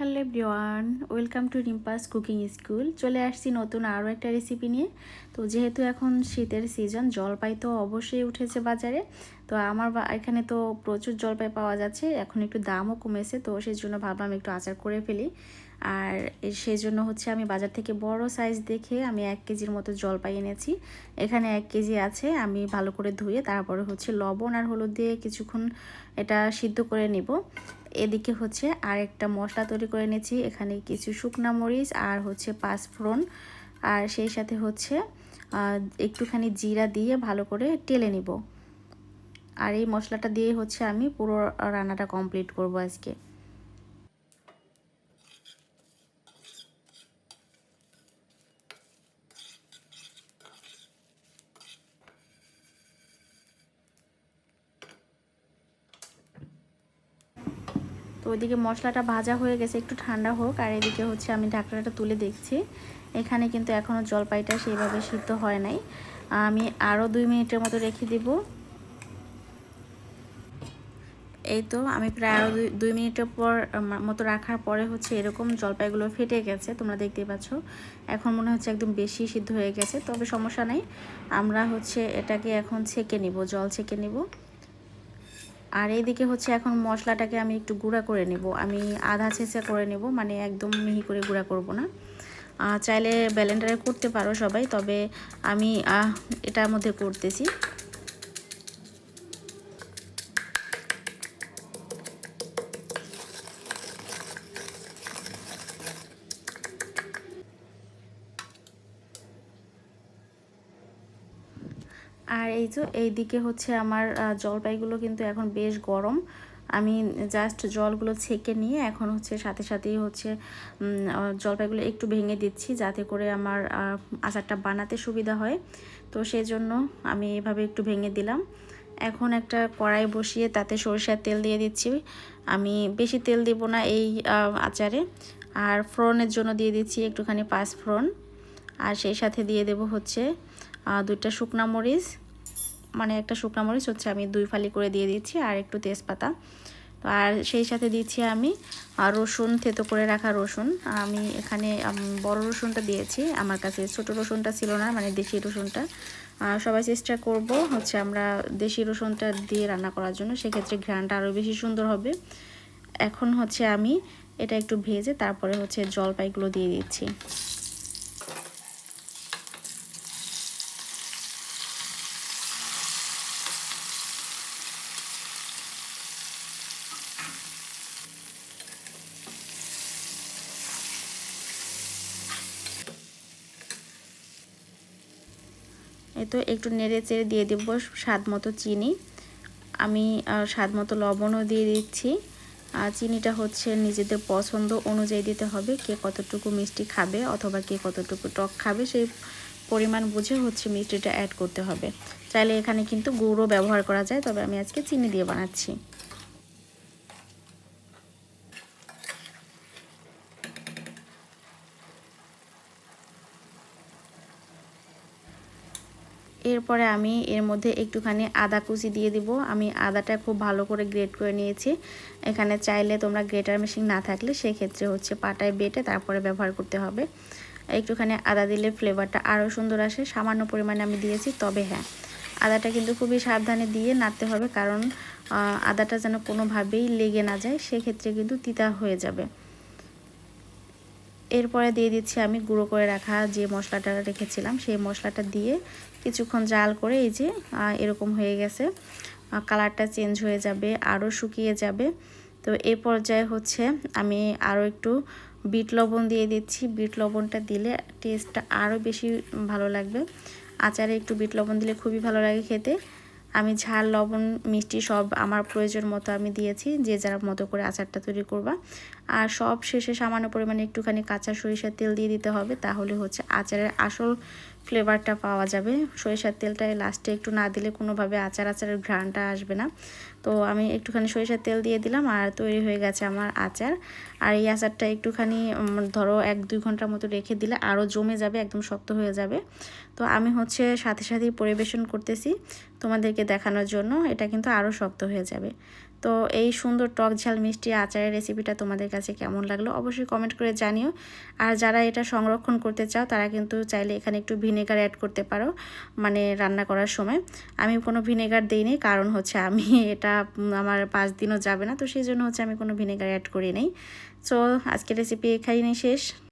Hello everyone, welcome to Rimpa's cooking school. চলে আসছি নতুন আরও একটা রেসিপি নিয়ে। তো যেহেতু এখন শীতের সিজন জলপাই তো অবশ্যই উঠেছে বাজারে। তো আমার এখানে তো প্রচুর জলপাই পাওয়া যাচ্ছে, এখন একটু দামও কমেছে, তো সেই জন্য ভাবলাম একটু আচার করে ফেলি। আর সেই জন্য হচ্ছে আমি বাজার থেকে বড় সাইজ দেখে আমি এক কেজির মতো জলপাই এনেছি। এখানে এক কেজি আছে, আমি ভালো করে ধুয়ে তারপরে হচ্ছে লবণ আর হলুদ দিয়ে কিছুক্ষণ এটা সিদ্ধ করে নিব। এদিকে হচ্ছে আর একটা মশলা তৈরি করে নিয়েছি। এখানে কিছু শুকনা মরিচ আর হচ্ছে পাঁচফোড়ন। আর সেই সাথে হচ্ছে একটুখানি জিরা দিয়ে ভালো করে টেলে নিব। আর এই মশলাটা দিয়ে হচ্ছে আমি পুরো রান্নাটা কমপ্লিট করব আজকে। ওইদিকে মশলাটা ভাজা হয়ে গেছে, একটু ঠান্ডা হোক, আর এদিকে হচ্ছে আমি ঢাকনাটা তুলে দেখছি। এখানে কিন্তু এখনও জলপাইটা সেইভাবে সিদ্ধ হয় নাই। আমি আরও দুই মিনিটের মতো রেখে দিব। এই তো আমি প্রায় আরও দুই মিনিটের পর মতো রাখার পরে হচ্ছে এরকম জলপাইগুলো ফেটে গেছে, তোমরা দেখতেই পাচ্ছ। এখন মনে হচ্ছে একদম বেশি সিদ্ধ হয়ে গেছে, তবে সমস্যা নেই। আমরা হচ্ছে এটাকে এখন ছেঁকে নিব, জল ছেঁকে নিব। আর এইদিকে হচ্ছে এখন মশলাটাকে আমি একটু গুঁড়া করে নেব। আমি আধা ছেঁচা করে নেব মানে একদম মিহি করে গুঁড়া করব না। চাইলে ব্যালেন্ডারে করতে পারো সবাই, তবে আমি এটার মধ্যে করতেছি। আর এই যে এই দিকে হচ্ছে আমার জলপাইগুলো কিন্তু এখন বেশ গরম। আমি জাস্ট জলগুলো ছেঁকে নিয়ে এখন হচ্ছে সাথে সাথেই হচ্ছে জলপাইগুলো একটু ভেঙে দিচ্ছি যাতে করে আমার আচারটা বানাতে সুবিধা হয়। তো সেই জন্য আমি এভাবে একটু ভেঙে দিলাম। এখন একটা কড়াই বসিয়ে তাতে সরিষার তেল দিয়ে দিচ্ছি। আমি বেশি তেল দিব না এই আচারে। আর ফ্রনের জন্য দিয়ে দিচ্ছি একটুখানি পাঁচ ফোড়ন আর সেই সাথে দিয়ে দেব হচ্ছে দুইটা শুকনা মরিচ মানে একটা শুকনা মরিচ হচ্ছে আমি দুই ফালি করে দিয়ে দিচ্ছি আর একটু তেজপাতা। তো আর সেই সাথে দিচ্ছি আমি রসুন, থেতো করে রাখা রসুন। আমি এখানে বড় রসুনটা দিয়েছি। আমার কাছে ছোট রসুনটা ছিল না মানে দেশি রসুনটা। সবাই চেষ্টা করব হচ্ছে আমরা দেশি রসুনটা দিয়ে রান্না করার জন্য। সেক্ষেত্রে ঘ্রাণটা আরও বেশি সুন্দর হবে। এখন হচ্ছে আমি এটা একটু ভেজে তারপরে হচ্ছে জলপাইগুলো দিয়ে দিচ্ছি। তো একটু নেড়ে চেড়ে দিয়ে দেব স্বাদ মতো চিনি। আমি স্বাদ মতো লবণও দিয়ে দিচ্ছি। আর চিনিটা হচ্ছে নিজেদের পছন্দ অনুযায়ী দিতে হবে কে কতটুকু মিষ্টি খাবে অথবা কে কতটুকু টক খাবে সেই পরিমাণ বুঝে হচ্ছে মিষ্টিটা অ্যাড করতে হবে। চাইলে এখানে কিন্তু গুঁড়ো ব্যবহার করা যায়, তবে আমি আজকে চিনি দিয়ে বানাচ্ছি। এরপরে আমি এর মধ্যে একটুখানি আদা কুচি দিয়ে দিব। আমি আদাটা খুব ভালো করে গ্রেট করে নিয়েছি। এখানে চাইলে তোমরা গ্রেটার মেশিন না থাকলে সেক্ষেত্রে হচ্ছে পাটায় বেটে তারপরে ব্যবহার করতে হবে। একটুখানি আদা দিলে ফ্লেভারটা আরও সুন্দর আসে। সামান্য পরিমাণে আমি দিয়েছি, তবে হ্যাঁ আদাটা কিন্তু খুবই সাবধানে দিয়ে নাড়তে হবে কারণ আদাটা যেন কোনোভাবেই লেগে না যায়, সেক্ষেত্রে কিন্তু তিতা হয়ে যাবে। এরপরে দিয়ে দিচ্ছি আমি গুঁড়ো করে রাখা যে মশলাটা রেখেছিলাম, সেই মশলাটা দিয়ে কিছুক্ষণ জাল করে এই যে এরকম হয়ে গেছে। কালারটা চেঞ্জ হয়ে যাবে, আরও শুকিয়ে যাবে। তো এ পর্যায়ে হচ্ছে আমি আরও একটু বিট লবণ দিয়ে দিচ্ছি। বিট লবণটা দিলে টেস্টটা আরও বেশি ভালো লাগবে। আচারে একটু বিট লবণ দিলে খুবই ভালো লাগে খেতে। আমি ঝাল, লবণ, মিষ্টি সব আমার প্রয়োজন মতো আমি দিয়েছি, যে যার মতো করে আচারটা তৈরি করবা। আর সব শেষে সামান্য পরিমাণে একটুখানি কাঁচা সরিষার তেল দিয়ে দিতে হবে, তাহলে হচ্ছে আচারের আসল ফ্লেভারটা পাওয়া যাবে। সরিষার তেলটা লাস্টে একটু না দিলে কোনোভাবে আচার আচারের ঘ্রাণটা আসবে না। তো আমি একটুখানি সরিষার তেল দিয়ে দিলাম আর তৈরি হয়ে গেছে আমার আচার। আর এই আচারটা একটুখানি ধরো এক দুই ঘণ্টার মতো রেখে দিলে আরও জমে যাবে, একদম শক্ত হয়ে যাবে। তো আমি হচ্ছে সাথে সাথেই পরিবেশন করতেছি তোমাদেরকে দেখানোর জন্য। এটা কিন্তু আরও শক্ত হয়ে যাবে। তো এই সুন্দর টক ঝাল মিষ্টি আচারের রেসিপিটা তোমাদের কাছে কেমন লাগল অবশ্যই কমেন্ট করে জানিও। আর যারা এটা সংরক্ষণ করতে চাও, তারা কিন্তু চাইলে এখানে একটু ভিনেগার অ্যাড করতে পারো মানে রান্না করার সময়। আমি কোনো ভিনেগার দিইনি, কারণ হচ্ছে আমি এটা আমার পাঁচ দিনও যাবে না, তো সেই জন্য হচ্ছে আমি কোনো ভিনেগার অ্যাড করি নেই। সো আজকের রেসিপি এখানেই শেষ।